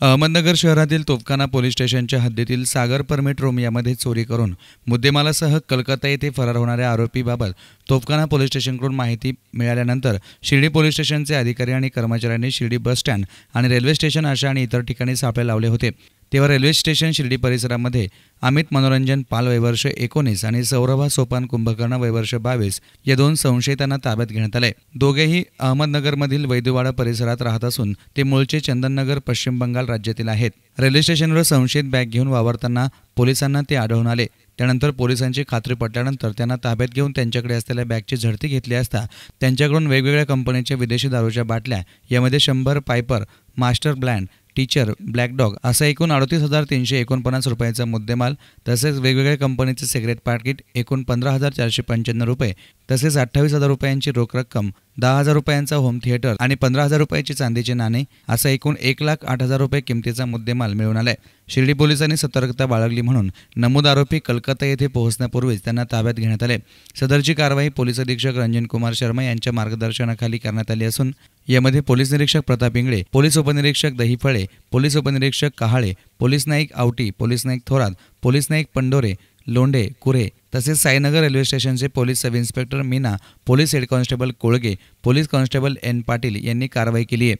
अहमदनगर शहरातील तोफखाना पोलीस स्टेशनच्या हद्दीतील सागर परमिट रूम यामध्ये चोरी करून मुद्देमालासह कलकत्ता येथे फरार होणाऱ्या आरोपीबाबत तोफखाना पोलीस स्टेशनकडून माहिती मिळाल्यानंतर शिर्डी पोलीस स्टेशनचे अधिकारी आणि कर्मचाऱ्यांनी शिर्डी बस स्टँड आणि रेल्वे स्टेशन अशा आणि इतर ठिकाणी सापळे लावले होते. तेव्हा रेल्वे स्टेशन शिर्डी परिसरामध्ये अमित मनोरंजन पाल वयवर्ष एकोणीस आणि सौरभा सोपान कुंभकर्ण वयवर्ष बावीस या दोन संशयितांना ताब्यात घेण्यात आले. दोघेही अहमदनगरमधील वैद्यवाडा परिसरात राहत असून ते मूळचे चंदननगर पश्चिम बंगाल राज्यातील आहेत. रेल्वे स्टेशनवर संशयित बॅग घेऊन वावरताना पोलिसांना ते आढळून आले. त्यानंतर पोलिसांची खात्री पटल्यानंतर त्यांना ताब्यात घेऊन त्यांच्याकडे असलेल्या बॅगची झडती घेतली असता त्यांच्याकडून वेगवेगळ्या कंपनीच्या विदेशी दारूच्या बाटल्या यामध्ये शंभर Piper Master Blend Teacher Black Dog असा एकूण अडतीस हजार तीनशे एकोणपन्नास रुपयाचा मुद्देमाल तसेच वेगवेगळ्या कंपनीचे सिगरेट पाकिट एकूण पंधरा हजार चारशे पंच्याण्णव रुपये तसेच अठ्ठावीस हजार रुपयांची रोख रक्कम दहा हजार रुपयांचा होम थिएटर आणि पंधरा हजार रुपयाची चांदीचे नाणे असा एकूण एक लाख आठ हजार रुपये किमतीचा मुद्देमाल मिळून आलाय. शिर्डी पोलिसांनी सतर्कता बाळगली म्हणून नमूद आरोपी कलकत्ता येथे पोहोचण्यापूर्वीच त्यांना ताब्यात घेण्यात आले. सदरची कारवाई पोलीस अधीक्षक रंजन कुमार शर्मा यांच्या मार्गदर्शनाखाली करण्यात आली असून यामध्ये पोलीस निरीक्षक प्रताप इंगळे पोलीस उपनिरीक्षक दहीफळे पोलीस उपनिरीक्षक Kahale police Naik Awati police Naik Thorat police Naik Pandore Londhe Kure तसेच साईनगर रेल्वे स्टेशनचे police sub inspector Meena police head constable Kolge police constable N Patil यांनी कारवाई केली आहे.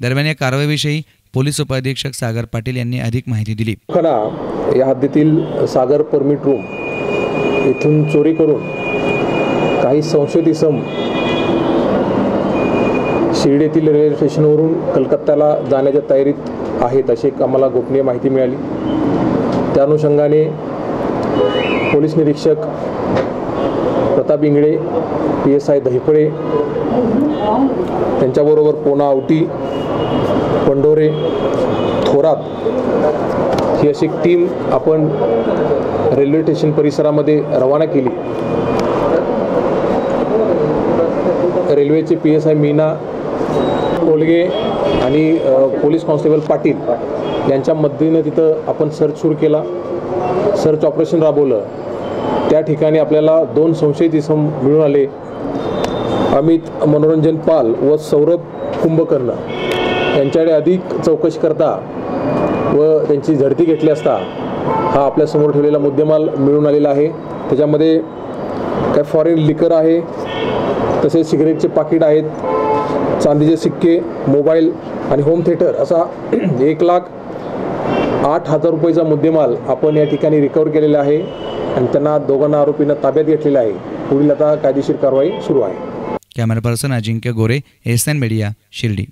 दरम्यान या कारवाईविषयी पोलीस उपाधीक्षक सागर पाटील यांनी अधिक माहिती दिली. खना या हद्दीतील सागर परमिट रूम इथून चोरी करून काही संशयित इसम शिर्डीतील रेल्वे स्टेशनवरून कलकत्त्याला जाण्याच्या तयारीत आहेत अशी एक आम्हाला गोपनीय माहिती मिळाली. त्या अनुषंगाने पोलीस निरीक्षक Pratap Ingle P S I Dahiphale त्यांच्याबरोबर पोना आवटी पंढोरे थोरात ही अशी एक टीम आपण रेल्वे स्टेशन परिसरामध्ये रवाना केली. रेल्वेचे P S I Meena Kolge आणि पोलीस कॉन्स्टेबल पाटील यांच्या मदतीनं तिथं आपण सर्च सुरू केला. सर्च ऑपरेशन राबवलं. त्या ठिकाणी आपल्याला दोन संशयित इसम मिळून आले. अमित मनोरंजन पाल व सौरभ कुंभकर्ण यांच्याकडे अधिक चौकशी करता व त्यांची झडती घेतली असता हा आपल्यासमोर ठेवलेला मुद्देमाल मिळून आलेला आहे. त्याच्यामध्ये काय फॉरेन लिकर आहे तसेच सिगरेटचे पाकिट आहेत चांदीचे सिक्के मोबाईल आणि होम थिएटर असा एक लाख आठ हजार रुपयेचा मुद्देमाल आपण या ठिकाणी रिकवर केलेला आहे आणि त्यांना दोघांना आरोपींना ताब्यात घेतलेला आहे. पुढील आता कायदेशीर कारवाई सुरू आहे. Camera person Ajinkya Gore S N media Shirdi